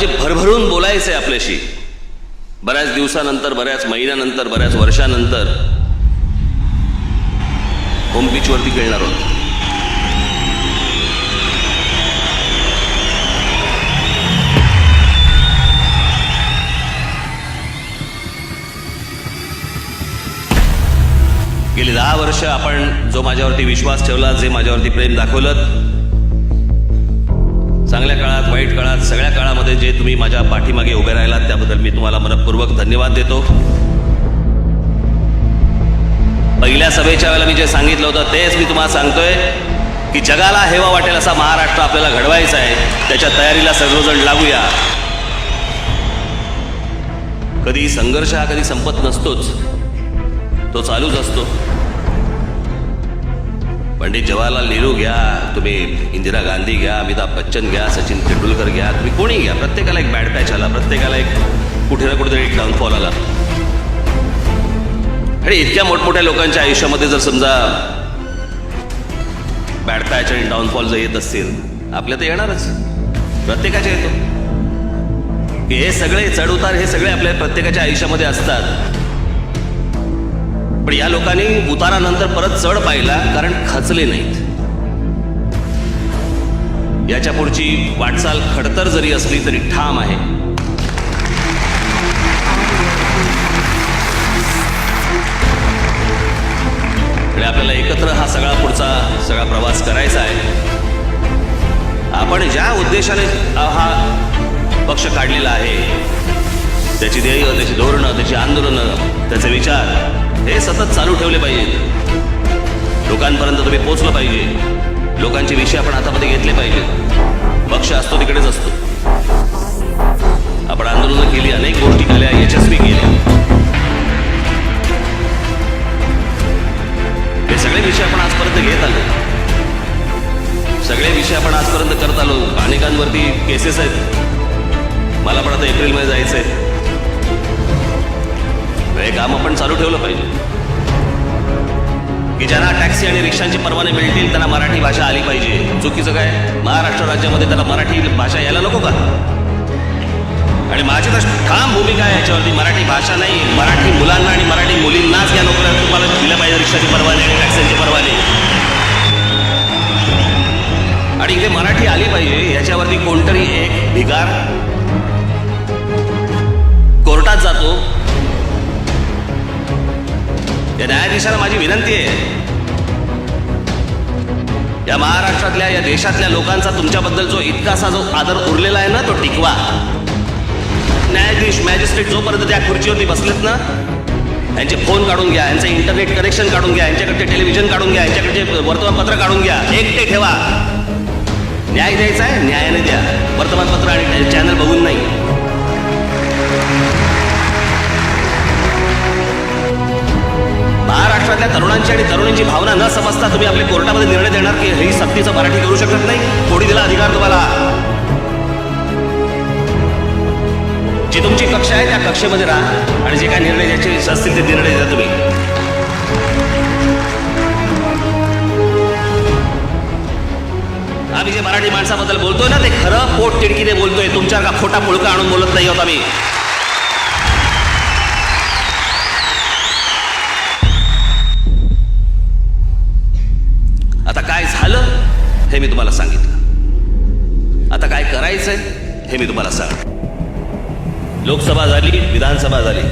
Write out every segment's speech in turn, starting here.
मला जे भरभरून बोलायचं आहे आपल्याशी. बऱ्याच दिवसानंतर बऱ्याच महिन्यानंतर बऱ्याच वर्षानंतर होम बीचवरती खेळणार आहोत गेली दहा वर्ष आपण जो माझ्यावरती विश्वास ठेवला जे माझ्यावरती प्रेम दाखवलं चांगल्या काळात वाईट काळात सगळ्या काळामध्ये जे तुम्ही माझ्या पाठीमागे उभे राहिलात त्याबद्दल मी तुम्हाला मनपूर्वक धन्यवाद देतो. पहिल्या सभेच्या वेळेला मी जे सांगितलं होतं तेच मी तुम्हाला सांगतोय की जगाला हेवा वाटेल असा महाराष्ट्र आपल्याला घडवायचा आहे. त्याच्या तयारीला सर्वजण लागूया. कधी संघर्ष हा कधी संपत नसतोच. तो चालूच असतो. पंडित जवाहरलाल नेहरू घ्या तुम्ही इंदिरा गांधी घ्या अमिताभ बच्चन घ्या सचिन तेंडुलकर घ्या तुम्ही कोणी घ्या प्रत्येकाला एक बॅड पॅच आला प्रत्येकाला एक कुठे ना कुठेतरी एक डाऊनफॉल आला. आणि इतक्या मोठमोठ्या लोकांच्या आयुष्यामध्ये जर समजा बॅड पॅच आणि डाऊनफॉल जर येत असतील आपल्या तर येणारच. प्रत्येकाच्या येतो. हे सगळे चढउतार हे सगळे आपल्या प्रत्येकाच्या आयुष्यामध्ये असतात. पण या लोकांनी उतारानंतर परत चढ पाहिला कारण खचले नाहीत. याच्या पुढची वाटचाल खडतर जरी असली तरी ठाम आहे. आपल्याला एकत्र हा सगळा पुढचा सगळा प्रवास करायचा आहे. आपण ज्या उद्देशाने हा पक्ष काढलेला आहे त्याची ध्येय त्याची धोरणं त्याची आंदोलनं त्याचे विचार हे सतत चालू ठेवले पाहिजेत. लोकांपर्यंत तुम्ही पोचलं पाहिजे. लोकांचे विषय आपण हातामध्ये घेतले पाहिजे पक्ष असतो तिकडेच असतो. आपण आंदोलनं केली अनेक गोष्टी केल्या यशस्वी केल्या. हे सगळे विषय आपण आजपर्यंत घेत आलो. सगळे विषय आपण आजपर्यंत करत आलो. अनेकांवरती केसेस आहेत. मला पण आता एप्रिलमध्ये जायचं आहे हे काम आपण चालू ठेवलं पाहिजे. की ज्यांना टॅक्सी आणि रिक्षांची परवाने मिळतील त्यांना मराठी भाषा आली पाहिजे. चुकीचं काय? महाराष्ट्र राज्यामध्ये त्याला मराठी भाषा यायला नको का? आणि माझी तर ठाम भूमिका आहे याच्यावरती. मराठी भाषा नाही मराठी मुलांना आणि मराठी मुलींनाच या नोकऱ्या तुम्हाला दिलं पाहिजे रिक्षाची परवाने आणि टॅक्सीची परवाने. आणि इथे मराठी आली पाहिजे याच्यावरती कोणतरी एक भिकार कोर्टात जातो. या न्यायाधीशाला माझी विनंती आहे. या महाराष्ट्रातल्या या देशातल्या लोकांचा तुमच्याबद्दल जो इतकासा जो आदर उरलेला आहे ना तो टिकवा. न्यायाधीश मॅजिस्ट्रेट जोपर्यंत त्या खुर्चीवरती बसलेत ना यांचे फोन काढून घ्या यांचं इंटरनेट कनेक्शन काढून घ्या यांच्याकडचे टेलिव्हिजन काढून घ्या यांच्याकडचे वर्तमानपत्र काढून घ्या एकटे ठेवा. न्याय द्यायचा आहे न्यायाने द्या. वर्तमानपत्र आणि चॅनल बघून नाही. मुलांची आणि तरुणींची भावना न समजता तुम्ही आपल्या कोर्टामध्ये निर्णय देणार की ही सक्तीचं मराठी करू शकत नाही? कोणी दिला अधिकार तुम्हाला? जी तुमची कक्षा आहे त्या कक्षेमध्ये राहा. आणि जे काय निर्णय द्यायचे असतील ते निर्णय द्या तुम्ही. आम्ही जे मराठी माणसाबद्दल बोलतोय ना ते खरं पोट तिडकीने बोलतोय. तुमच्या का खोटा पुळका आणून बोलत नाही होत आम्ही? मी तुम्हाला सांगितलं. आता काय करायचंय हे मी तुम्हाला सांग लोकसभा झाली विधानसभा झाली.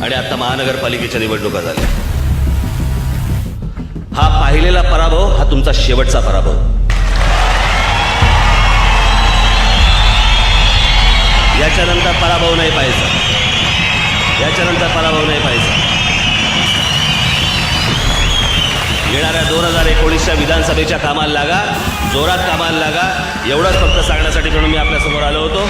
आणि आता महानगरपालिकेच्या निवडणुका झाल्या. हा पाहिलेला पराभव हा तुमचा शेवटचा पराभव. याच्यानंतर पराभव नाही पाहिजे याच्यानंतर पराभव नाही पाहिजे येणाऱ्या दोन हजार एकोणीसच्या विधानसभेच्या कामाला लागा जोरात कामाला लागा. एवढंच फक्त सांगण्यासाठी म्हणून मी आपल्यासमोर आलो होतो.